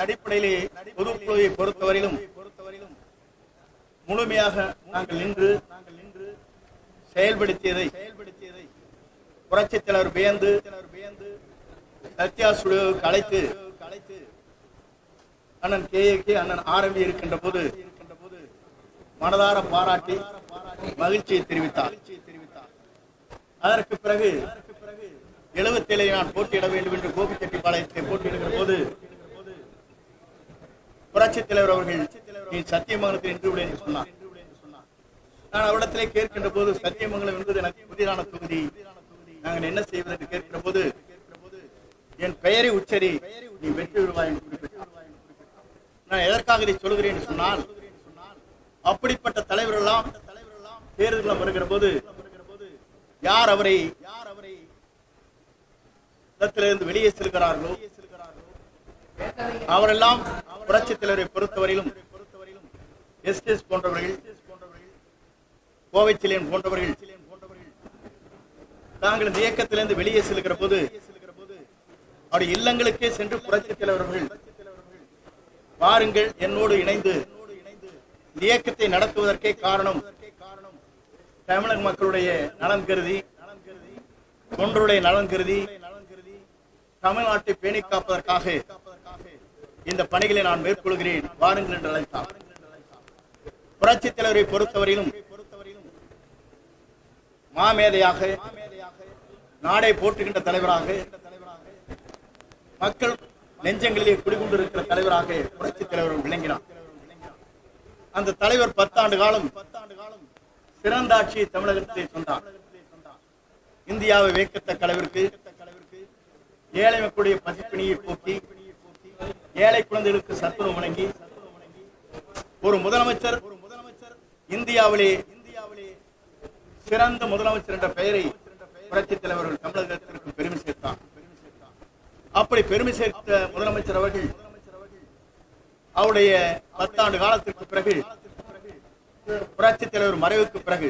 அடிப்படையிலே பொதுக்குழுவை பொறுத்தவரையிலும் பொறுத்தவரையிலும் முழுமையாக நாங்கள் நின்று நாங்கள் நின்று செயல்படுத்தியதை செயல்படுத்தியதை புரட்சி தலைவர் வியந்து வியந்து சத்யாசுடு அழைத்து அழைத்து அண்ணன் கே. கே. அண்ணன் ஆரம்பி இருக்கின்ற போது இருக்கின்ற போது மனதார பாராட்டி மகிழ்ச்சியை தெரிவித்தார். அதற்கு பிறகு எழுபத்தேழை நான் போட்டியிட வேண்டும் என்று கோபிச்செட்டிப்பாளையத்தை போட்டியிடுகிற போது புரட்சித் தலைவர் அவர்கள் நீ சத்தியமங்கலத்தில் நின்று விடு என்று சொன்னார். நான் அவரிடத்திலே கேட்கின்ற போது சத்தியமங்கலம் என்பது எனக்கு புதிதான தொகுதி. நாங்கள் என்ன செய்வது என்று கேட்கிற போது என் பெயரை உச்சரி நீ வெற்றி விடுவாய் என்று குறிப்பிட்டார். நான் எதற்காக இதை சொல்கிறேன் என்று சொன்னால் அப்படிப்பட்ட தலைவர் எல்லாம் தேர்தலில் வருகிற போது யார் அவரை யார் அவரை இடத்திலிருந்து வெளியே செல்கிறார்களோ அவரெல்லாம் புரட்சி தலைவரை பொறுத்தவரையிலும் எஸ்டிஎஸ் போன்றவர்கள் கோவை சிலையன் போன்றவர்கள் தாங்கள் இந்த இயக்கத்திலிருந்து வெளியே செல்கிற போது அவருடைய இல்லங்களுக்கே சென்று புரட்சி தலைவர்கள் வாருங்கள் என்னோடு இணைந்து இந்த இயக்கத்தை நடத்துவதற்கே காரணம் தமிழக மக்களுடைய நலன் கருதி தொண்டருடைய நலன் கருதி தமிழ்நாட்டை பேணி காப்பதற்காக இந்த பணிகளை நான் மேற்கொள்கிறேன். வாருங்கள் என்று அழைத்தார். புரட்சி தலைவரை பொறுத்தவரையிலும் மாமேதையாக நாடை போற்றுகின்ற தலைவராக மக்கள் நெஞ்சங்களிலே குடிகொண்டிருக்கிற தலைவராக புரட்சி தலைவர் விளங்கினார். அந்த தலைவர் பத்தாண்டு காலம் பத்தாண்டு காலம் சிறந்த ஆட்சியை தமிழகத்திலே சொன்னார். இந்தியாவை வேக்கத்த அளவிற்கு ஏழை மக்களுடைய பசிப்பிணியை போக்கி ஏழை குழந்தைகளுக்கு சத்துணவு வழங்கி ஒரு முதலமைச்சர் ஒரு முதலமைச்சர் இந்தியாவிலே இந்தியாவிலே சிறந்த முதலமைச்சர் என்ற பெயரை புரட்சி தலைவர்கள் தமிழகத்திற்கு பெருமை சேர்த்தார் அப்படி பெருமை சேர்த்த முதலமைச்சர் அவர்கள் அவருடைய பத்தாண்டு காலத்திற்கு பிறகு புரட்சி தலைவர் மறைவுக்கு பிறகு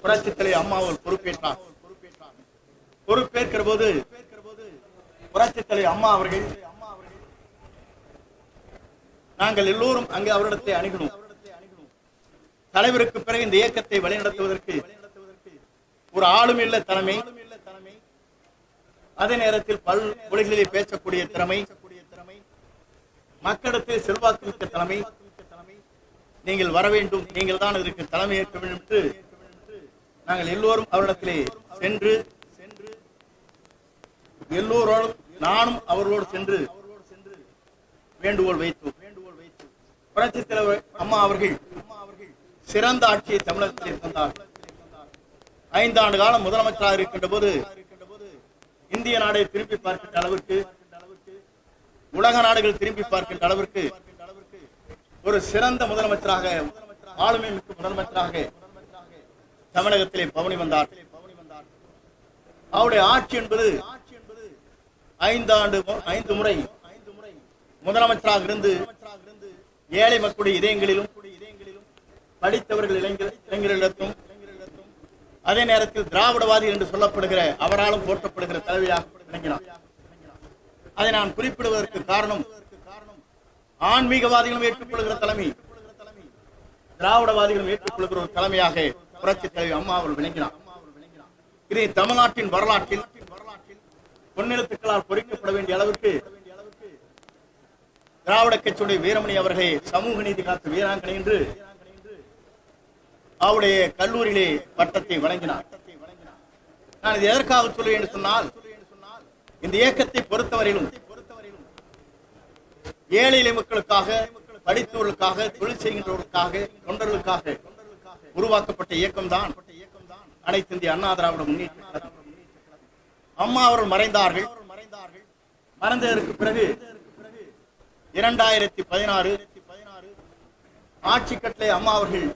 புரட்சி தலைவர் அம்மா அவர் பொறுப்பேற்றார். பொறுப்பேற்கிற போது புரட்சி தலைவர் அம்மா அவர்கள் நாங்கள் எல்லோரும் அங்கு அவரிடத்தை அணுகணும். தலைவருக்கு பிறகு இந்த இயக்கத்தை வழிநடத்துவதற்கு ஒரு ஆளும் இல்ல தலைமை அதே நேரத்தில் பல் மொழிகளிலே பேசக்கூடிய திறமை. மக்களுக்கு செல்வாக்கு மிக்க தலைமை. நீங்கள் வர வேண்டும் நீங்கள் தான் இதற்கு தலைமை ஏற்க வேண்டும் என்று நாங்கள் எல்லோரும் அவரிடத்திலே சென்று சென்று எல்லோரோடும் நானும் அவர்களோடு சென்று வேண்டுகோள் வைத்தோம். வேண்டுகோள் புரட்சி தலைவர் அம்மா அவர்கள் சிறந்த ஆட்சியை தமிழகத்திலே தந்தார். ஐந்தாண்டு காலம் முதலமைச்சராக இருக்கின்ற போது இந்திய நாடை திரும்பி பார்க்கின்ற அளவிற்கு உலக நாடுகள் திரும்பி பார்க்கின்ற அளவிற்கு ஒரு சிறந்த முதலமைச்சராக ஆளுமை மிக்க முதலமைச்சராக தமிழகத்திலே பவனி வந்தார். அவருடைய ஆட்சி என்பது ஐந்தாண்டு ஐந்து முறை முதலமைச்சராக இருந்து ஏழை மக்களுடைய இதயங்களிலும் படித்தவர்கள் இளைஞர் இளைஞர்களிடத்தும் அதே நேரத்தில் திராவிடவாதி என்று சொல்லப்படுகிற அவராலும் போற்றப்படுகிற தலைவியாக விளங்கினார். அதை நான் குறிப்பிடுவதற்கு காரணம் ஆன்மீகவாதிகளும் ஏற்றுக்கொள்கிற தலைமை திராவிடவாதிகளும் ஏற்றுக்கொள்கிற ஒரு தலைமையாக புரட்சி தலைவி அம்மா அவர்கள் விளங்கினார். இதை தமிழ்நாட்டின் வரலாற்றில் பொன்னெழுத்துக்களால் பொறிக்கப்பட வேண்டிய அளவுக்கு திராவிட கட்சியுடைய வீரமணி அவர்களை சமூக நீதி காத்த வீராங்கனை என்று அவருடைய கல்லூரியிலே பட்டத்தை வழங்கினார். நான் இது எதற்காக சொல்லுவேன் என்று சொன்னால் இந்த இயக்கத்தை பொறுத்தவரையிலும் ஏழை எளிய மக்களுக்காக படித்தவர்களுக்காக தொழில் செய்கின்றவர்களுக்காக தொண்டர்களுக்காக உருவாக்கப்பட்ட இயக்கம் தான் அனைத்து இந்திய அண்ணா திராவிட முன்னேற்ற அம்மா அவர்கள் மறைந்தார்கள் மறைந்தார்கள். மறைந்ததற்கு பிறகு இரண்டாயிரத்தி பதினாறு ஆட்சி கட்டளை அம்மா அவர்கள்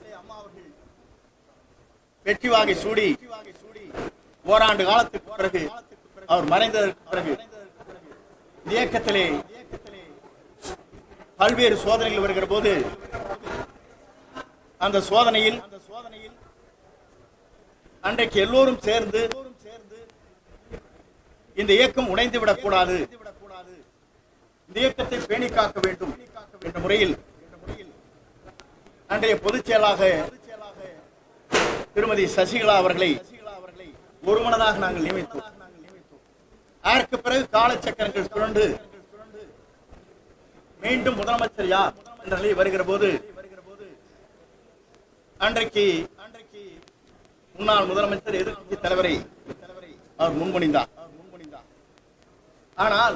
வெற்றி வாகை சூடி ஓராண்டு காலத்துக்கு பிறகு அவர் மறைந்ததற்கு பிறகு இயக்கத்திலே பல்வேறு சோதனைகள் வருகிற போது அந்த சோதனையில் அன்றைக்கு எல்லோரும் சேர்ந்து இந்த இயக்கம் உடைந்து விடக்கூடாது. இந்த இயக்கத்தை பேணி காக்க வேண்டும் என்ற முறையில் அன்றைய பொதுச் செயலாக திருமதி சசிகலா அவர்களை ஒருமனதாக நாங்கள் நியமித்தோம். அதற்கு பிறகு காலச்சக்கரங்கள் சுழண்டு மீண்டும் முதலமைச்சர் யார் என்ற நிலை வருகிற போது அன்றைக்கு அன்றைக்கு முன்னாள் முதலமைச்சர் எதிர்கட்சி தலைவரை அவர் முன்மொழிந்தார். ஆனால்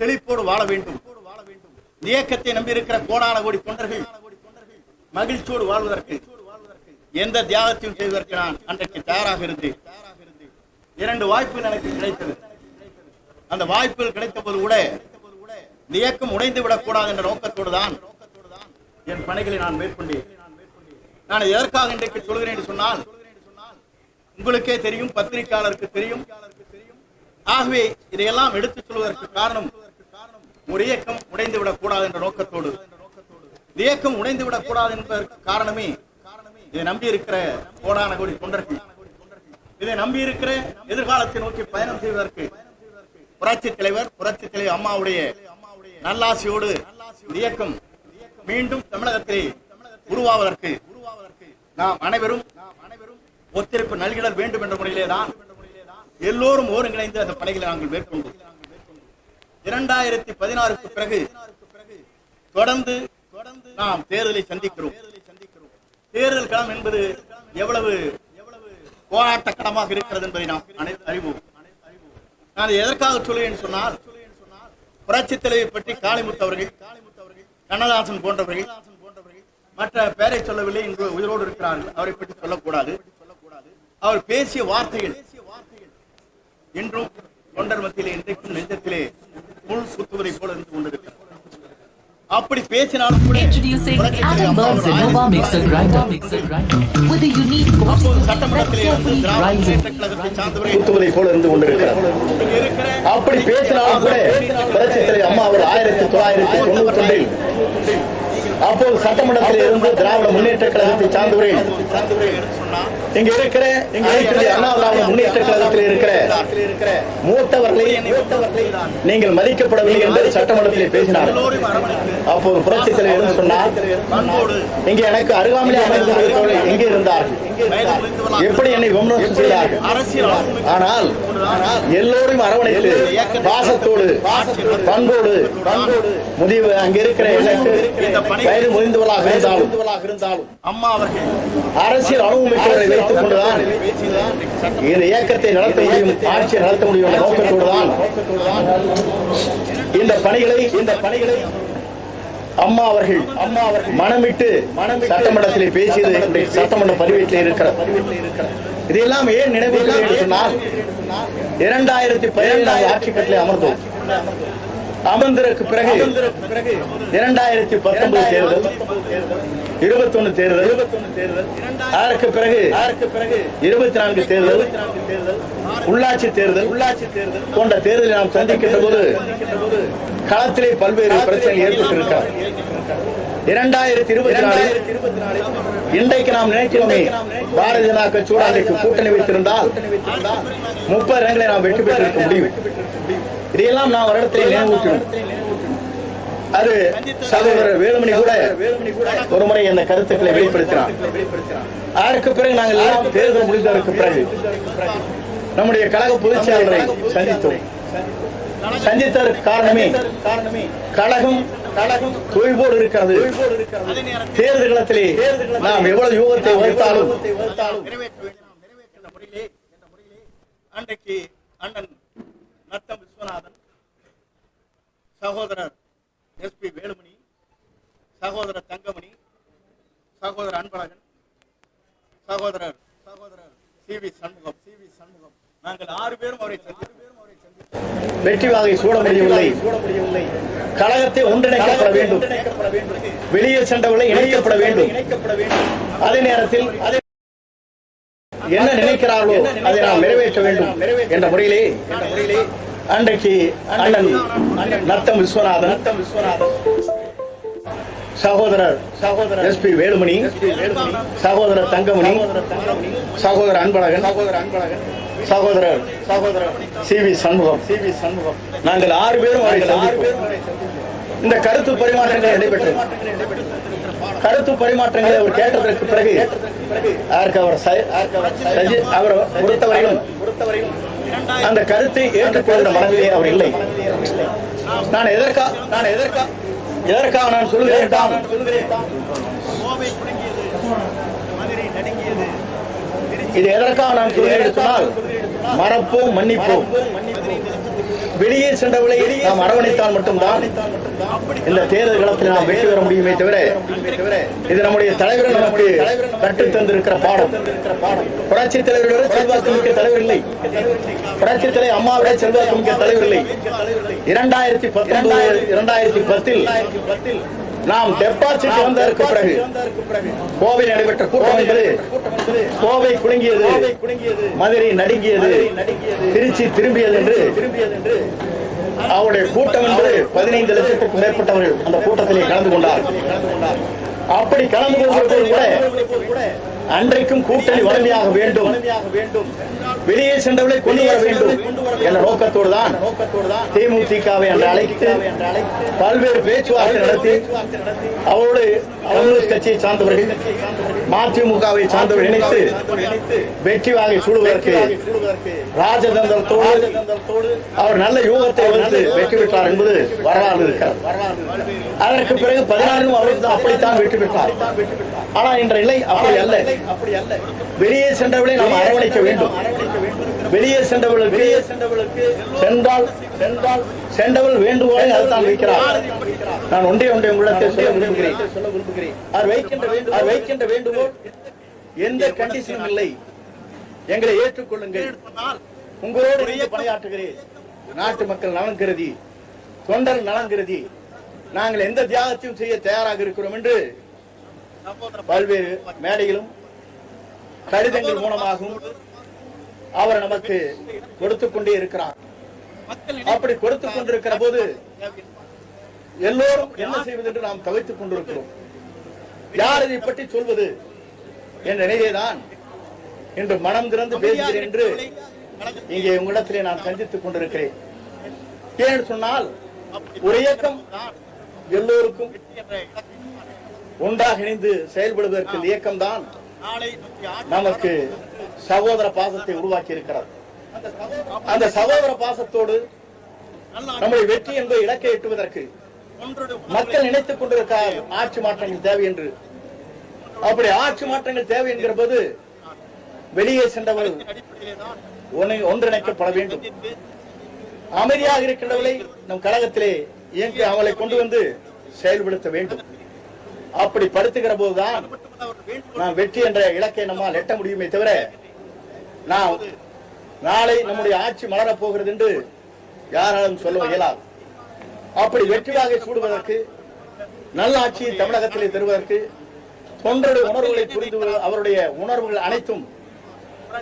செழிப்போடு வாழ வேண்டும். இயக்கத்தை நம்பியிருக்கிற கோடான கோடி தொண்டர்கள் மகிழ்ச்சியோடு வாழ்வதற்கு எந்த தியாகத்தையும் செய்வதற்கு நான் அன்றைக்கு தயாராக இருந்தேன். இரண்டு வாய்ப்புகள் எனக்கு கிடைத்தது. அந்த வாய்ப்புகள் கிடைத்த போது கூட இந்த இயக்கம் உடைந்து விடக்கூடாது என்ற நோக்கத்தோடு தான் என் பணிகளை நான் மேற்கொண்டேன். நான் எதற்காக இன்றைக்கு சொல்கிறேன் என்று சொன்னால் உங்களுக்கே தெரியும் பத்திரிகையாளருக்கு தெரியும். ஆகவே இதையெல்லாம் எடுத்துச் சொல்வதற்கு காரணம் ஒரு இயக்கம் உடைந்து விடக்கூடாது என்ற நோக்கத்தோடு. இந்த இயக்கம் உடைந்து விடக்கூடாது என்பதற்கு காரணமே இதை நம்பி இருக்கிற கோடான கோடி தொண்டர்கள். இதை நம்பி இருக்கிற எதிர்காலத்தை நோக்கி பயணம் செய்வதற்கு புரட்சி தலைவர் புரட்சி தலைவர் அம்மாவுடைய நல்லாசியோடு இயக்கம் மீண்டும் தமிழகத்திலே உருவாவதற்கு நாம் அனைவரும் ஒத்துழைப்பு நல்கிடல் வேண்டும் என்ற முறையிலே தான் எல்லோரும் ஒருங்கிணைந்து அந்த பணிகளை நாங்கள் மேற்கொண்டோம். இரண்டாயிரத்தி பதினாறுக்கு பிறகு தொடர்ந்து நாம் தேர்தலை சந்திக்கிறோம். தேர்தல் களம் என்பது எவ்வளவு போராட்ட களமாக இருக்கிறது என்பதை நாம் அனைத்து அறிவோம். நான் எதற்காக சொல்லுவேன் சொன்னால் புரட்சி தலைவை பற்றி காளிமுத்து அவர்கள் கண்ணதாசன் போன்றவர்கள் மற்ற பெயரை சொல்லவில்லை என்று உயிரோடு இருக்கிறார்கள். அவரை பற்றி சொல்லக்கூடாது. அவர் பேசிய வார்த்தைகள் என்றும் தொண்டர் மத்தியிலே இன்றைக்கும் நெஞ்சத்திலே முள் சுத்துவதை போல இருந்து கொண்டிருக்கிறது. அப்படி பேசினாலும் கூட சட்டமன்றத்திலே இருந்து திராவிட முன்னேற்ற கழகத்தை சார்ந்தவரை. போல இருந்து இருக்கிற அப்படி பேசினாலும் கூட புரட்சி தலைவர் அம்மா அவர் ஆயிரத்தி தொள்ளாயிரத்தி தொண்ணூத்தி ரெண்டில் அப்போது சட்டமன்றத்தில் இருந்து திராவிட முன்னேற்ற கழகத்தை சார்ந்தவர்கள் சார்ந்தவரை இங்க இருக்கிற இங்க இருக்கிற அண்ணா திராவிட முன்னேற்ற கழகத்தில் இருக்கிற மூத்தவர்களை நீங்கள் மதிக்கப்படவில்லை என்று சட்டமன்றத்தில் பேசினார் அப்போது புரட்சி தலைவர் சொன்னார்? இங்கே எனக்கு அருகாமலே அமைந்தவர்கள் எங்கே இருந்தார்கள். எப்படி என்னை விமர்சனம் செய்தார்கள்? ஆனால் எல்லோரும் அரவணைத்து பாசத்தோடு பண்போடு முதியவர் முடிவு அங்க இருக்கிற எனக்கு வயது முதிர்ந்தவர்களாக இருந்தாலும் இருந்தாலும் அம்மா அவர்கள் அரசியல் அனுபவமிக்கவரை வைத்துக் கொண்டுதான் இந்த இயக்கத்தை நடத்த முடியும் ஆட்சியை நடத்த முடியும் நோக்கத்தோடு தான் இந்த பணிகளை இந்த பணிகளை அம்மா அவர்கள் அம்மா அவர்கள் மனமிட்டு சட்டமன்றத்திலே பேசியது சட்டமன்ற பதிவேட்டில் இருக்கிறது. இதெல்லாம் ஏன் என்று சொன்னால் இரண்டாயிரத்தி பதினேழாம் ஆட்சி கட்டளை அமர்ந்தோம். அமர்ந்ததற்கு பிறகு இரண்டாயிரத்தி பத்தொன்பது தேர்தல் இருபத்தி ஒன்னு தேர்தல் அதற்கு பிறகு அதற்கு பிறகு இருபத்தி நான்கு தேர்தல் உள்ளாட்சி தேர்தல் உள்ளாட்சி தேர்தல் போன்ற தேர்தலை நாம் சந்திக்கின்ற போது களத்திலே பல்வேறு பிரச்சனைகள் ஏற்பட்டிருக்கிறார் இரண்டாயிரத்தி இருபத்தி நாலு இன்றைக்கு நாம் நினைக்கிறோமே பாரதிய ஜனதா கட்சியோடு அன்றைக்கு கூட்டணி வைத்திருந்தால் முப்பது இடங்களை நாம் வெற்றி பெற்றிருக்க முடியும். இதையெல்லாம் நாம் வருடத்தை நினைவூட்டணும் அது சகோதரர் வேலுமணி கூட ஒரு முறை இந்த கருத்துக்களை வெளிப்படுத்தினார். அதற்கு பிறகு நாங்கள் எல்லாம் தேர்தல் முடிந்ததற்கு பிறகு நம்முடைய கழக பொதுச் செயலாளரை சந்தித்தோம். சந்தித்ததற்கு காரணமே கழகம் கழகம் தொய்வோடு இருக்கிறது. தேர்தல் களத்திலே நாம் எவ்வளவு யூகத்தை முறையிலே அன்றைக்கு அண்ணன் நத்தம் சகோதரர் எஸ்பி வேலுமணி சகோதரர் தங்கமணி சகோதரர் அன்பழகன் சகோதரர் சகோதரர் C V Shanmugam. C V Shanmugam நாங்கள் ஆறு பேரும் அவரை சந்தித்து வெற்றி வாகை சூட முடியவில்லை. கழகத்தை ஒன்றிணைக்கப்பட வேண்டும். வெளியே சென்றவர்களை இணைக்கப்பட வேண்டும். அதே நேரத்தில் என்ன நினைக்கிறார்களோ அதை நாம் நிறைவேற்ற வேண்டும் என்ற முறையிலே என்ற முறையிலே அன்றைக்கு அண்ணன் நத்தம் விஸ்வநாதன் நத்தம் விஸ்வநாதன் சகோதரர் சகோதரர் எஸ் பி வேலுமணி சகோதரர் தங்கமணி சகோதரர் அன்பழகன் சகோதரர் அன்பழகன் சகோதரர் சகோதரர் C V Shanmugam. C V Shanmugam நாங்கள் ஆறு பேரும் இந்த கருத்து பரிமாற்றங்கள் நடைபெற்றது. கருத்து பரிமாற்றங்களை அவர் கேட்டதற்கு பிறகு அவர் அவர் ச- சஜி- பொறுத்தவரையிலும் அந்த கருத்தை ஏற்றுக்கொண்ட மனதிலே அவர் இல்லை. நான் எதற்கா நான் எதற்கா எதற்காக நான் சொல்கிறேன் தான் இது எதற்காக நான் சொல்கிறேன் சொன்னால் மறப்போம் மன்னிப்போம். வெளியே சென்றவளை நாம் அரவணைத்தால் மட்டும்தான் இந்த தேர்தல் களத்தில் நாம் வெற்றி பெற முடியுமே தவிர இது நம்முடைய தலைவர் நமக்கு கற்றுத் தந்திருக்கிற பாடம். புரட்சி தலைவர் விட செல்வாக்கு மிக்க தலைவர் இல்லை. புரட்சி தலைவர் அம்மாவிட செல்வாக்கு மிக்க தலைவர் இல்லை. இரண்டாயிரத்தி பத்தொன்பது இரண்டாயிரத்தி பத்தில் நாம் டெபாசிட் வந்ததற்கு பிறகு கோவை நடைபெற்ற கூட்டம் என்பது கோவை குலுங்கியது மதுரை நடுங்கியது திருச்சி திரும்பியது என்று அவருடைய கூட்டம் என்பது பதினைந்து லட்சத்துக்கும் மேற்பட்டவர்கள் அந்த கூட்டத்திலே கலந்து கொண்டார். அப்படி கலந்து கொள்வதோடு கூட அன்றைக்கும் கூட்டணி வலிமையாக வேண்டும். வெளியே சென்றவர்களை கொண்டு வர வேண்டும். என்ற நோக்கத்தோடு தான் தேமுதிகவை என்று அழைத்து பல்வேறு பேச்சுவார்த்தை நடத்தி அவரோடு கம்யூனிஸ்ட் கட்சியை சார்ந்தவர்கள் மதிமுகவை சார்ந்தவர்கள் இணைத்து வெற்றி வாங்கி சூடுவதற்கு ராஜதந்திரத்தோடு அவர் நல்ல யூகத்தை வந்து வெற்றி பெற்றார் என்பது வரலாறு இருக்கிறார் அதற்கு பிறகு பதினாறு அவருக்கு அப்படித்தான் வெற்றி பெற்றார். ஆனா இன்ற நிலை அப்படி அல்ல. அப்படி அல்ல வெளியே சென்றவர்களை நாம் அரவணைக்க வேண்டும் வெளியே சென்றவர்களுக்கு சென்றால் சென்றால் சென்றவள் வேண்டுகோளை அதுதான் வைக்கிறார். நான் ஒன்றே ஒன்றை உங்களிடத்தில் சொல்ல விரும்புகிறேன். சொல்ல விரும்புகிறேன். அவர் வைக்கின்ற வேண்டும் அவர் வைக்கின்ற வேண்டுகோள்? எந்த கண்டிஷனும் இல்லை. எங்களை ஏற்றுக்கொள்ளுங்கள். உங்களோடு இணைந்து பணியாற்றுகிறேன். நாட்டு மக்கள் நலன் கருதி தொண்டர் நலன் கருதி நாங்கள் எந்த தியாகத்தையும் செய்ய தயாராக இருக்கிறோம் என்று பல்வேறு மேடையிலும் கடிதங்கள் மூலமாகவும் அவர் நமக்கு கொடுத்துக் கொண்டே இருக்கிறார். அப்படி கொடுத்துக் கொண்டிருக்கிற போது எல்லோரும் என்ன செய்வது என்று நாம் தவித்துக் கொண்டிருக்கிறோம். யார் இதை பற்றி சொல்வது என்ற நிலையில்தான் இன்று மனம் திறந்து பேசுகிறேன் என்று இங்கே உங்களிடத்திலே நான் சந்தித்துக் கொண்டிருக்கிறேன். ஏன்னு சொன்னால் ஒரு இயக்கம் எல்லோருக்கும் என்ற ஒன்றாக இணைந்து செயல்படுவதற்கு இந்த நோக்கி ஆட்சி நமக்கு சகோதர பாசத்தை உருவாக்கி இருக்கிறது அந்த சகோதர பாசத்தோடு நம்முடைய வெற்றி என்பதை இலக்கை எட்டுவதற்கு மக்கள் நினைத்துக் கொண்டிருக்கிறார் ஆட்சி மாற்றங்கள் தேவை என்று. அப்படி ஆட்சி மாற்றங்கள் தேவை என்கிற போது வெளியே சென்றவர் தான் ஒன்றிணைக்கப்பட வேண்டும். அமைதியாக இருக்கின்றவர்களை நம் கழகத்திலே இயங்கி அவளை கொண்டு வந்து செயல்படுத்த வேண்டும். அப்படி படுத்துகிற போதுதான் நான் வெற்றி என்ற இலக்கை நம்மால் எட்ட முடியுமே தவிர நாம் நாளை நம்முடைய ஆட்சி மலரப் போகிறது என்று யாராலும் சொல்ல இயலாது. அப்படி வெற்றியாக சூடுவதற்கு நல்ல ஆட்சியை தமிழகத்திலே தருவதற்கு தொண்டருடைய உணர்வுகளை புரிந்து அவருடைய உணர்வுகள் அனைத்தும்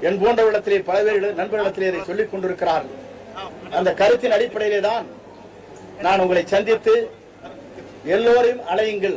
என் போன்றவரிடத்திலே பேர் நண்பர்களிடத்திலே இதை சொல்லிக் கொண்டிருக்கிறார்கள் அந்த கருத்தின் அடிப்படையிலே தான் நான் உங்களை சந்தித்து எல்லோரையும் அலையுங்கள்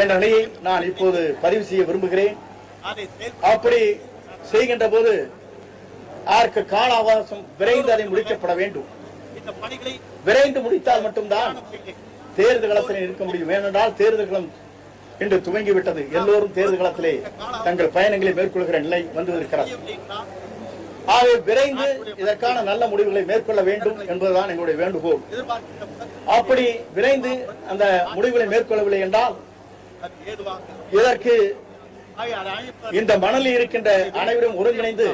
என்ற நிலையை நான் இப்போது பதிவு செய்ய விரும்புகிறேன். அப்படி செய்கின்ற போது அதற்கு கால அவகாசம் விரைந்து அதை முடிக்கப்பட வேண்டும். விரைந்து முடித்தால் மட்டும்தான் தேர்தல் களத்தில் இருக்க முடியும். ஏனென்றால் தேர்தல் களம் இன்று துவங்கிவிட்டது. எல்லோரும் தேர்தல் களத்திலே தங்கள் பயணங்களை மேற்கொள்கிற நிலை வந்திருக்கிறது ஆகவே விரைந்து இதற்கான நல்ல முடிவுகளை மேற்கொள்ள வேண்டும் என்பதுதான் எங்களுடைய வேண்டுகோள். அப்படி விரைந்து அந்த முடிவுகளை மேற்கொள்ளவில்லை என்றால் இதற்கு இந்த மணலில் இருக்கின்ற அனைவரும் ஒருங்கிணைந்து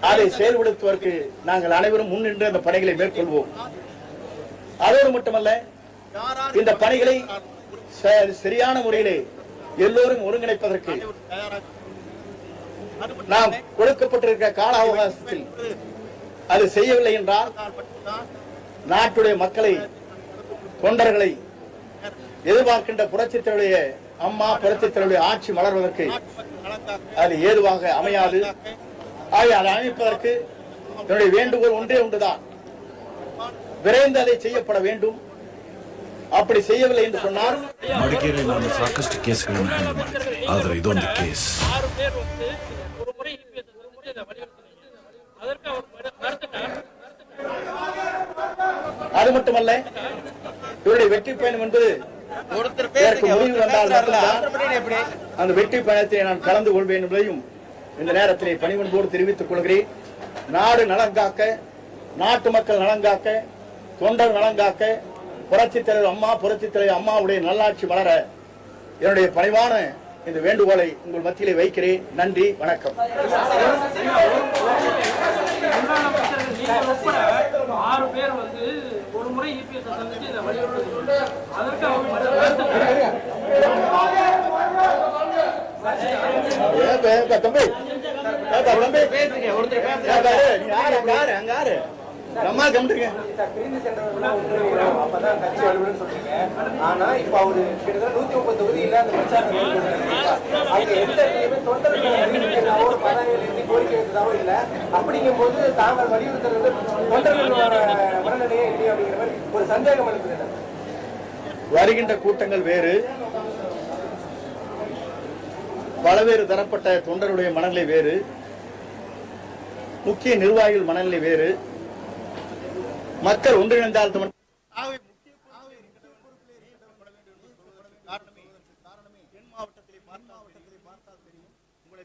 அதை செயல்படுத்துவதற்கு நாங்கள் அனைவரும் முன்னின்று அந்த பணிகளை மேற்கொள்வோம். அதோடு மட்டுமல்ல இந்த பணிகளை சரியான முறையிலே எல்லோரும் ஒருங்கிணைப்பதற்கு நாம் கொடுக்கப்பட்டிருக்கிற கால அவகாசத்தில் அது செய்யவில்லை என்றால் நாட்டுடைய மக்களை தொண்டர்களை எதிர்பார்க்கின்ற புரட்சித்தருடைய அம்மா புரட்சித்தருடைய ஆட்சி மலர்வதற்கு நாட்டு மக்கள் நலன்காக்க அது ஏதுவாக அமையாது ஆகவே அதை அமைப்பதற்கு என்னுடைய வேண்டுகோள் ஒன்றே ஒன்றுதான் விரைந்து அதை செய்யப்பட வேண்டும் அப்படி செய்யவில்லை என்று சொன்னால் ಮಡಿಕೇರಿ ನಾನು ಸಾಕಷ್ಟು ಕೇಸ್ಗಳನ್ನು ಹ್ಯಾಂಡಲ್ ಮಾಡಿದ್ದೆ ಆದರೆ ಇದೊಂದು ಕೇಸ್ ஆறு பேர் வந்து ஒரு முறை இபிஎஸ் ஒரு முறை இதை வலியுறுத்தினீங்க அதற்கு அவர் மறு- மறுத்துட்டார் அது மட்டுமல்ல இவருடைய வெற்றி பயணம் என்பது ஒருத்தர் இதற்கு முடிவு வந்தால் மட்டும்தான் அந்த வெற்றி பயணத்தை நான் கலந்து கொள்வேன் என்பதையும் இந்த நேரத்திலே பணிவன்போடு தெரிவித்துக் கொள்கிறேன். நாடு நலன் காக்க நாட்டு மக்கள் நலன் காக்க தொண்டர் நலன் காக்க புரட்சித் தலைவர் அம்மா புரட்சித் தலைவர் அம்மாவுடைய நல்லாட்சி மலர என்னுடைய பணிவான இந்த வேண்டுகோளை உங்கள் மத்தியிலே வைக்கிறேன். நன்றி வணக்கம். ஆறு பேர் வந்து ஒரு முறை இபிஎஸ் சந்திச்சு இதை வலியுறுத்தி அதற்கு அவர் தம்பி. ஏப்பா, தம்பி. ஏப்பா, ஏய், நீ யாரு, அங்க யாரு, அங்க யாரு? அம்மா கம்பிட்டுருங்க பிரிந்து சென்றவர்கள்லாம் ஒன்றிணைகிறோம் அப்பதான் கட்சி வலுவலுன்னு சொல்றீங்க ஆனா இப்ப அவரு கிட்டத்தட்ட நூத்தி முப்பது தொகுதியில அந்த பிரச்சாரம் மேற்கொண்டிருக்காங்க. அங்க எந்த இடத்துலயுமே தொண்டர்களை அறிவிக்கிறதாவோ ஒரு பதாகைகள் எழுதி கோரிக்கை இல்ல அப்படிங்கும் போது தாங்கள் வலியுறுத்துறது தொண்டர்களோட மனநிலையே இல்லையா அப்படிங்கிற மாதிரி ஒரு சந்தேகம் எழுப்புது வருகின்ற கூட்டங்கள் வேறு. பலவேறு தரப்பட்ட தொண்டருடைய மனநிலை வேறு. முக்கிய நிர்வாகிகள் மனநிலை வேறு. மக்கள் ஒன்றிணைந்தால் காரணமே காரணமே மாவட்டத்திலே உங்களை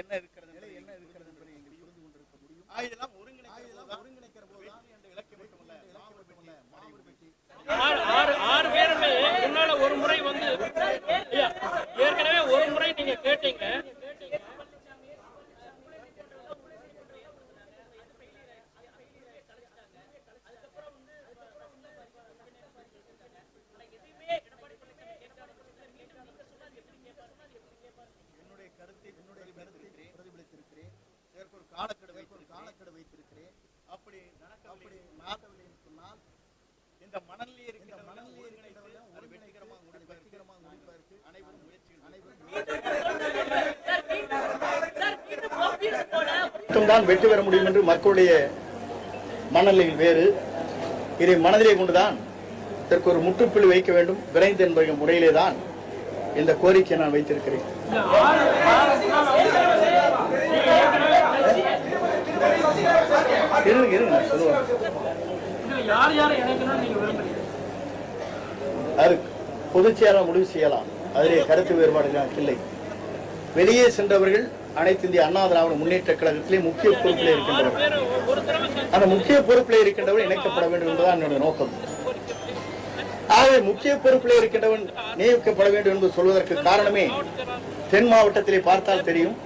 என்ன இருக்கிறது? என்ன இருக்கிறது என்பதை எங்களுக்கு புரிந்து கொண்டிருக்க முடியும் ஆயுதெல்லாம் ஒருங்கிணைக்கிறதெல்லாம் ஒருங்கிணைக்கிற போது என்ற இலக்கியம் மட்டுமல்ல மாவட்ட மட்டுமல்ல மாவட்ட வெற்றி ஆறு ஆறு ஆறு பேருமே முன்னால ஒரு முறை வந்து ஐயா, ஏற்கனவே ஒரு முறை நீங்க கேட்டீங்க என்னுடைய கருத்தை என்னுடைய கருத்தை பிரதிபலித்திருக்கிறேன் இதற்கு ஒரு காலக்கெடு வைத்து காலக்கெடு வைத்திருக்கிறேன் அப்படி நடக்க அப்படி நடக்கவில்லை என்று சொன்னால் இந்த மணலிலே இருக்கிற மணலிலே இருக்கிற ஒரு வெற்றிகரமாக முடிவு வெற்றிகரமாக முடிப்பதற்கு அனைவரும் முயற்சிகள் அனைவரும் மட்டும்தான் வெற்றி பெற முடியும் என்று மக்களுடைய மனநிலையில் வேறு. இதை மனதிலே கொண்டுதான் இதற்கு ஒரு முற்றுப்புள்ளி வைக்க வேண்டும். விரைந்து என்பது முறையிலே தான் இந்த கோரிக்கையை நான் வைத்திருக்கிறேன். இருங்க இருங்க நான் சொல்லுவேன். அது பொதுச் முடிவு செய்யலாம். அதிலே கருத்து வேறுபாடுகள் இல்லை. வெளியே சென்றவர்கள் அனைத்து இந்திய அண்ணா திராவிட முன்னேற்ற கழகத்திலே முக்கிய பொறுப்பிலே இருக்கின்றவர். அந்த முக்கிய பொறுப்பிலே இருக்கின்றவன் இணைக்கப்பட வேண்டும் என்பதுதான் என்னுடைய நோக்கம். ஆகவே முக்கிய பொறுப்பில் இருக்கின்றவன் நியமிக்கப்பட வேண்டும் என்று சொல்வதற்கு காரணமே தென் மாவட்டத்திலே பார்த்தால் தெரியும்.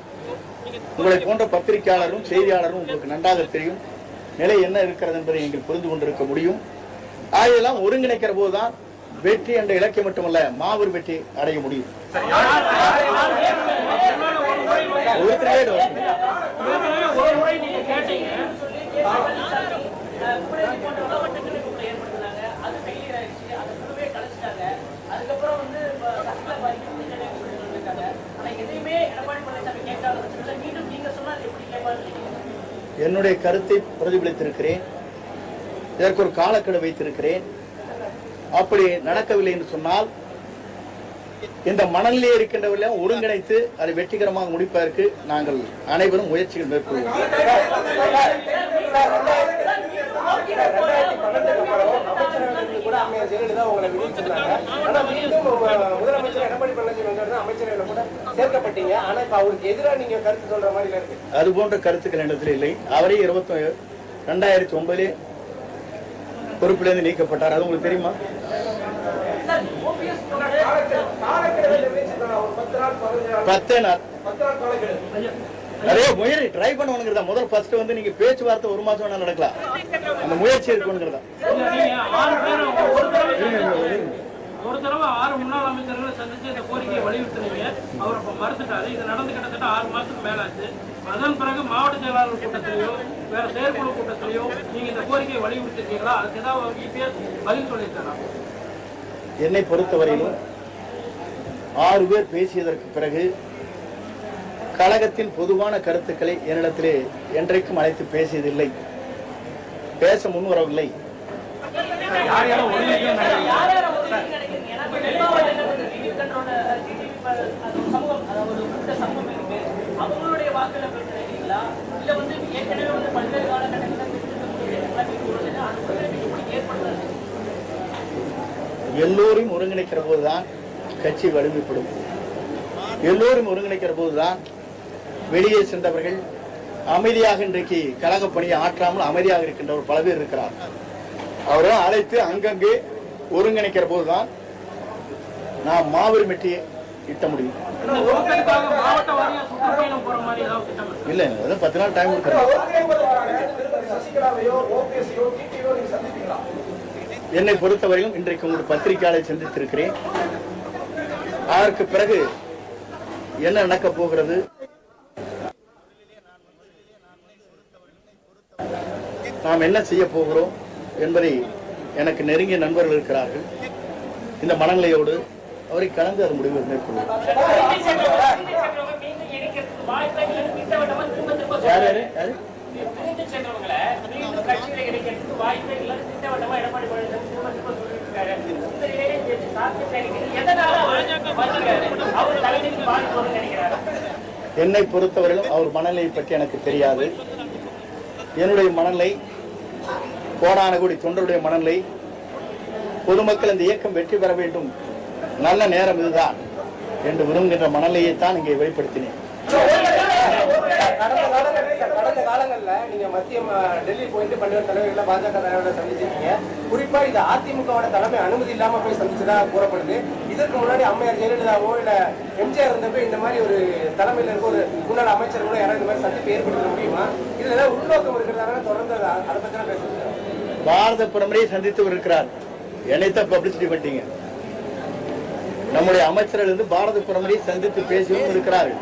உங்களை போன்ற பத்திரிகையாளரும் செய்தியாளரும் உங்களுக்கு நன்றாக தெரியும். நிலை என்ன இருக்கிறது என்பதை நீங்கள் புரிந்து கொண்டிருக்க முடியும். ஆகியெல்லாம் ஒருங்கிணைக்கிற போதுதான் வெற்றி என்ற இலக்கியம் மட்டுமல்ல மாபெரும் வெற்றி அடைய முடியும். ஒரு முறை நீங்க கேட்டீங்க அதுக்கப்புறம் வந்து ஆனா எதையுமே எடப்பாடி பழனிசாமி கேட்காத மீண்டும் நீங்க சொன்னா எப்படி என்னுடைய கருத்தை பிரதிபலித்திருக்கிறேன். இதற்கு ஒரு காலக்கெடு வைத்திருக்கிறேன். அப்படி நடக்கவில்லை என்று சொன்னால் இந்த மணலிலே இருக்கின்றவர்களையும் ஒருங்கிணைத்து அதை வெற்றிகரமாக முடிப்பதற்கு நாங்கள் அனைவரும் முயற்சிகள் மேற்கொள்வோம். முதலமைச்சர் கூட சேர்க்கப்பட்டீங்க ஆனா அவருக்கு நீங்க கருத்து சொல்ற மாதிரி இருக்கு அது போன்ற கருத்துக்கள் என்னிடத்தில் இல்லை. அவரே இருபத்தி ரெண்டாயிரத்தி ஒன்பதிலே பொறுப்பிலிருந்து நீக்கப்பட்டார். அது உங்களுக்கு தெரியுமா? பத்து நாள் நிறைய முயற்சி ட்ரை பண்ணுவோங்கிறதா முதல் ஃபர்ஸ்ட் வந்து நீங்க பேச்சுவார்த்தை ஒரு மாசம் வேணா நடக்கலாம். அந்த முயற்சி இருக்குங்கிறதா இல்ல, நீங்க ஆறு பேர் ஒரு தடவை சந்திச்சு- ஒரு தடவை ஆறு முன்னாள் அமைச்சர்களை சந்திச்சு இந்த கோரிக்கையை வலியுறுத்தினீங்க. அவர் இப்ப மறுத்துட்டாரு. இது நடந்து கிட்டத்தட்ட ஆறு மாசத்துக்கு மேல ஆச்சு அதன் பிறகு மாவட்ட செயலாளர் கூட்டத்திலேயோ வேற செயற்குழு கூட்டத்திலேயோ நீங்க இந்த கோரிக்கையை வலியுறுத்திருக்கீங்களா? அதுக்கு ஏதாவது பதில் சொல்லியிருக்காரா? என்னை பொறுத்தவரையிலும் ஆறு பேர் பேசியதற்கு பிறகு கழகத்தின் பொதுவான கருத்துக்களை என்னிடத்திலே என்றைக்கும் அழைத்து பேசியதில்லை. பேச முன்வரவில்லை எல்லோரையும் ஒருங்கிணைக்கிற போதுதான் கட்சி வலிமைப்படும். எல்லோரும் ஒருங்கிணைக்கிற போதுதான் வெளியே சென்றவர்கள் அமைதியாக இன்றைக்கு கழக பணியை ஆற்றாமல் அமைதியாக இருக்கின்றவர் பல பேர் இருக்கிறார். அவரை அழைத்து அங்கங்கே ஒருங்கிணைக்கிற போதுதான் நாம் மாபெரும் வெற்றியை இட்ட முடியும். இல்ல அதான் பத்து நாள் டைம் என்னை பொறுத்தவரையும் இன்றைக்கு உங்களுக்கு பத்திரிகையாளர் சந்தித்திருக்கிறேன். அதற்கு பிறகு என்ன நடக்கப் போகிறது? நாம் என்ன செய்ய போகிறோம் என்பதை எனக்கு நெருங்கிய நண்பர்கள் இருக்கிறார்கள். இந்த மனநிலையோடு அவரை கலந்து அது முடிவு மேற்கொள்வோம். பிரிந்து சென்றவங்களை மீண்டும் கட்சியில இணைக்கிறதுக்கு வாய்ப்பே திட்டவட்டமா எடப்பாடி பழனிசாமி திரும்ப திரும்ப சொல்லிட்டு இருக்காரு இந்த சாத்தியம் எதனால அவர் தலைமைக்கு பாதிப்பு நினைக்கிறாரு என்னை பொறுத்தவரையிலும் அவர் மனநிலையை பற்றி எனக்கு தெரியாது. என்னுடைய மனநிலை கோடான கோடி தொண்டருடைய மனநிலை பொதுமக்கள் இந்த இயக்கம் வெற்றி பெற வேண்டும். நல்ல நேரம் இதுதான் என்று விரும்புகின்ற மனநிலையைத்தான் இங்கே வெளிப்படுத்தினேன். காலங்கள்ல நீங்க மத்திய டெல்லி போயிட்டு பல்வேறு தலைவர்களை பாஜக தலைவர்களை சந்திச்சிருக்கீங்க. குறிப்பா இது அதிமுகவோட தலைமை அனுமதி இல்லாம போய் சந்திச்சதா கூறப்படுது. இதற்கு முன்னாடி அம்மையார் ஜெயலலிதாவோ இல்ல எம்ஜிஆர் இருந்தப்போ இந்த மாதிரி ஒரு தலைமையில இருக்க ஒரு முன்னாள் அமைச்சர் கூட யாராவது இந்த மாதிரி சந்திப்பு ஏற்படுத்த முடியுமா? இதுல ஏதாவது உள்நோக்கம் இருக்கிறதால தொடர்ந்து அதை பத்தி தான் பேசுறேன் பாரத பிரதமரை சந்தித்து இருக்கிறார். என்னைத்தான் பப்ளிசிட்டி பண்ணிட்டீங்க. நம்முடைய அமைச்சர்கள் வந்து பாரத பிரதமரை சந்தித்து பேசியும் இருக்கிறார்கள்.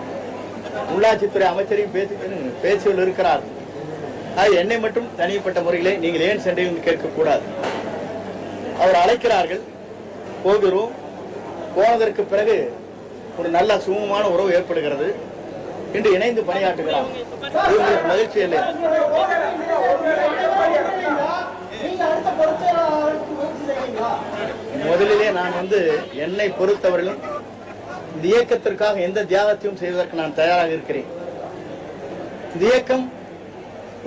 உள்ளாட்சித்துறை அமைச்சரையும் பேசி பேசியும் இருக்கிறார்கள் அது என்னை மட்டும் தனிப்பட்ட முறையிலே நீங்கள் ஏன் சென்றீர்கள் கேட்கக்கூடாது? அவர் அழைக்கிறார்கள். போகிறோம். போனதற்கு பிறகு ஒரு நல்ல சுமூகமான உறவு ஏற்படுகிறது. இன்று இணைந்து பணியாற்றுகிறார். இது மகிழ்ச்சி இல்லை. முதலிலே நான் வந்து என்னை பொறுத்தவரையிலும் இந்த இயக்கத்திற்காக எந்த தியாகத்தையும் செய்வதற்கு நான் தயாராக இருக்கிறேன். இந்த இயக்கம்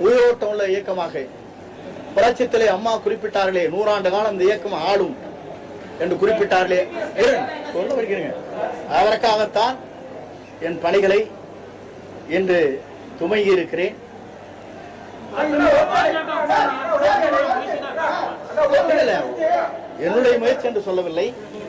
உயிரோட்டம் உள்ள இயக்கமாக. புரட்சித்திலே அம்மா குறிப்பிட்டார்களே நூறாண்டு காலம் இந்த இயக்கம் ஆளும் என்று குறிப்பிட்டார்களே. சொல்ல வருகிறீங்க. அதற்காகத்தான் என் பணிகளை என்று துமங்கி இருக்கிறேன். என்னுடைய முயற்சி என்று சொல்லவில்லை.